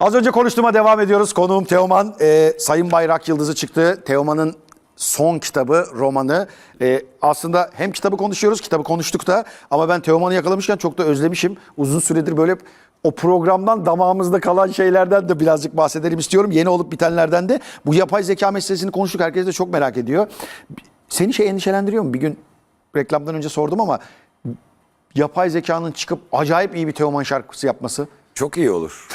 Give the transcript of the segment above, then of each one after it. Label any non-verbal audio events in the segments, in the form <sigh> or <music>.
Az önce konuştuğuma devam ediyoruz. Konuğum Teoman. Ee, Sayın Bayrak Yıldızı çıktı. Teoman'ın son kitabı, romanı. Ee, aslında hem kitabı konuşuyoruz, kitabı konuştuk da. Ama ben Teoman'ı yakalamışken çok da özlemişim. Uzun süredir böyle o programdan damağımızda kalan şeylerden de birazcık bahsedelim istiyorum. Yeni olup bitenlerden de. Bu yapay zeka meselesini konuştuk. Herkes de çok merak ediyor. Seni şey endişelendiriyor mu? Bir gün reklamdan önce sordum ama yapay zekanın çıkıp acayip iyi bir Teoman şarkısı yapması. Çok iyi olur.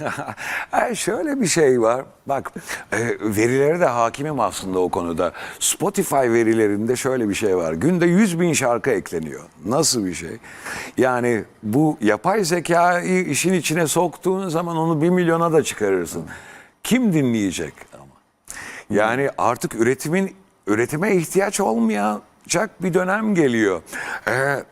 <laughs> Ay şöyle bir şey var. Bak e, verilere de hakimim aslında o konuda. Spotify verilerinde şöyle bir şey var. Günde 100 bin şarkı ekleniyor. Nasıl bir şey? Yani bu yapay zekayı işin içine soktuğun zaman onu 1 milyona da çıkarırsın. Kim dinleyecek ama? Yani artık üretimin üretime ihtiyaç olmayacak bir dönem geliyor. Ee,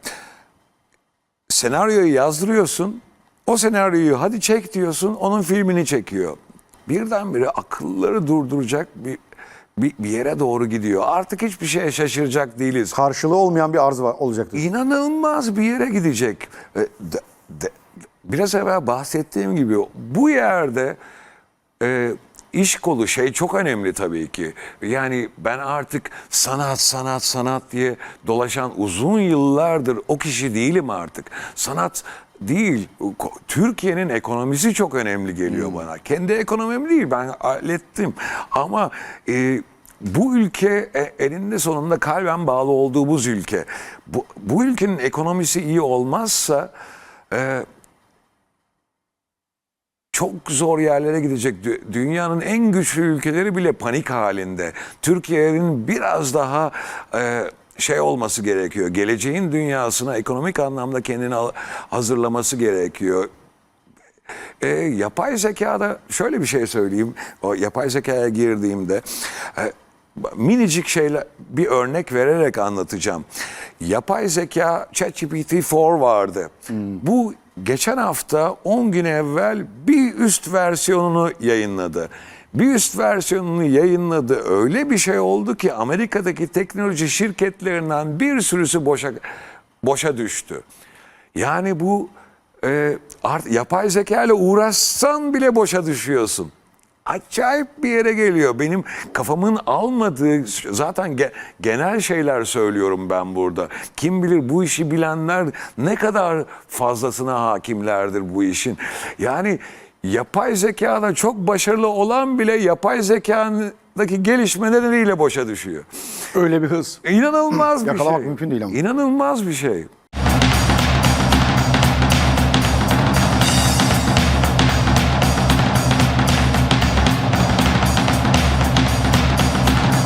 senaryoyu yazdırıyorsun. O senaryoyu hadi çek diyorsun. Onun filmini çekiyor. Birdenbire akılları durduracak bir, bir, bir yere doğru gidiyor. Artık hiçbir şeye şaşıracak değiliz. Karşılığı olmayan bir arz var, olacaktır. İnanılmaz bir yere gidecek. E, de- de- biraz evvel bahsettiğim gibi bu yerde e, iş kolu şey çok önemli tabii ki. Yani ben artık sanat sanat sanat diye dolaşan uzun yıllardır o kişi değilim artık. Sanat değil. Türkiye'nin ekonomisi çok önemli geliyor bana. Kendi ekonomim değil ben hallettim. Ama e, bu ülke e, eninde sonunda kalben bağlı olduğumuz ülke. Bu, bu ülkenin ekonomisi iyi olmazsa e, çok zor yerlere gidecek. Dü- Dünyanın en güçlü ülkeleri bile panik halinde. Türkiye'nin biraz daha e, şey olması gerekiyor. Geleceğin dünyasına ekonomik anlamda kendini hazırlaması gerekiyor. E, yapay zekada şöyle bir şey söyleyeyim. O yapay zekaya girdiğimde e, minicik şeyler bir örnek vererek anlatacağım. Yapay zeka ChatGPT-4 vardı. Bu geçen hafta 10 gün evvel bir üst versiyonunu yayınladı. Bir üst versiyonunu yayınladı. Öyle bir şey oldu ki Amerika'daki teknoloji şirketlerinden bir sürüsü boşa boşa düştü. Yani bu e, art, yapay zeka ile uğraşsan bile boşa düşüyorsun. Acayip bir yere geliyor. Benim kafamın almadığı zaten ge- genel şeyler söylüyorum ben burada. Kim bilir bu işi bilenler ne kadar fazlasına hakimlerdir bu işin. Yani yapay zekada çok başarılı olan bile yapay zekadaki gelişme nedeniyle boşa düşüyor. Öyle bir hız. İnanılmaz bir Yakalamak şey. mümkün değil ama. İnanılmaz bir şey.